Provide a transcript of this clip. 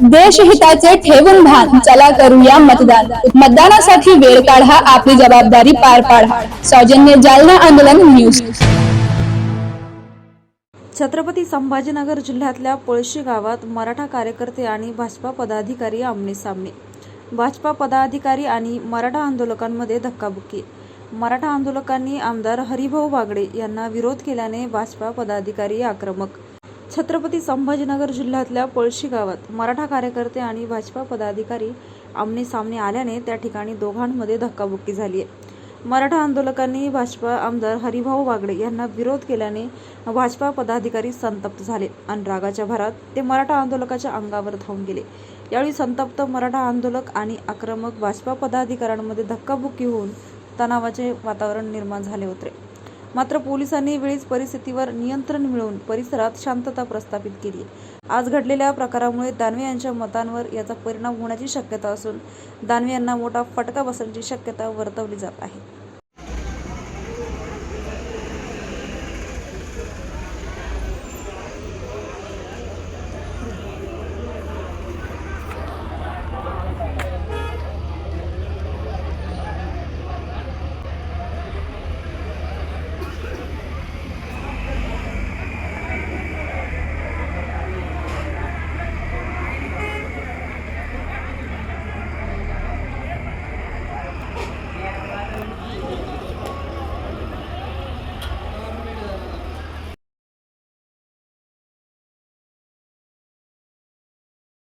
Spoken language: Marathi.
देशहिताचे ठेवून भान चला करूया मतदान. मतदानासाठी वेळ काढा आपली जबाबदारी पार पाडा. सौजन्य जालना आंदोलन न्यूज. छत्रपती संभाजीनगर जिल्ह्यातल्या पळशी गावात मराठा कार्यकर्ते आणि भाजपा पदाधिकारी आमने सामने. भाजपा पदाधिकारी आणि मराठा आंदोलकांमध्ये धक्काबुक्की. मराठा आंदोलकांनी आमदार हरिभाऊ बागडे यांना विरोध केल्याने भाजपा पदाधिकारी आक्रमक छत्रपती संभाजीनगर जिल्ह्यातल्या पळशी गावात मराठा कार्यकर्ते आणि भाजपा पदाधिकारी आमने सामने आल्याने त्या ठिकाणी दोघांमध्ये धक्काबुक्की झाली आहे. मराठा आंदोलकांनी भाजपा आमदार हरिभाऊ बागडे यांना विरोध केल्याने भाजपा पदाधिकारी संतप्त झाले. आणि रागाच्या भरात ते मराठा आंदोलकाच्या अंगावर धावून गेले. यावेळी संतप्त मराठा आंदोलक आणि आक्रमक भाजपा पदाधिकाऱ्यांमध्ये धक्काबुक्की होऊन तणावाचे वातावरण निर्माण झाले होते. मात्र पोलिसांनी वेळीच परिस्थितीवर नियंत्रण मिळवून परिसरात शांतता प्रस्थापित केली आज घडलेल्या प्रकारामुळे दानवे यांच्या मतांवर याचा परिणाम होण्याची शक्यता असून दानवे यांना मोठा फटका बसण्याची शक्यता वर्तवली जात आहे.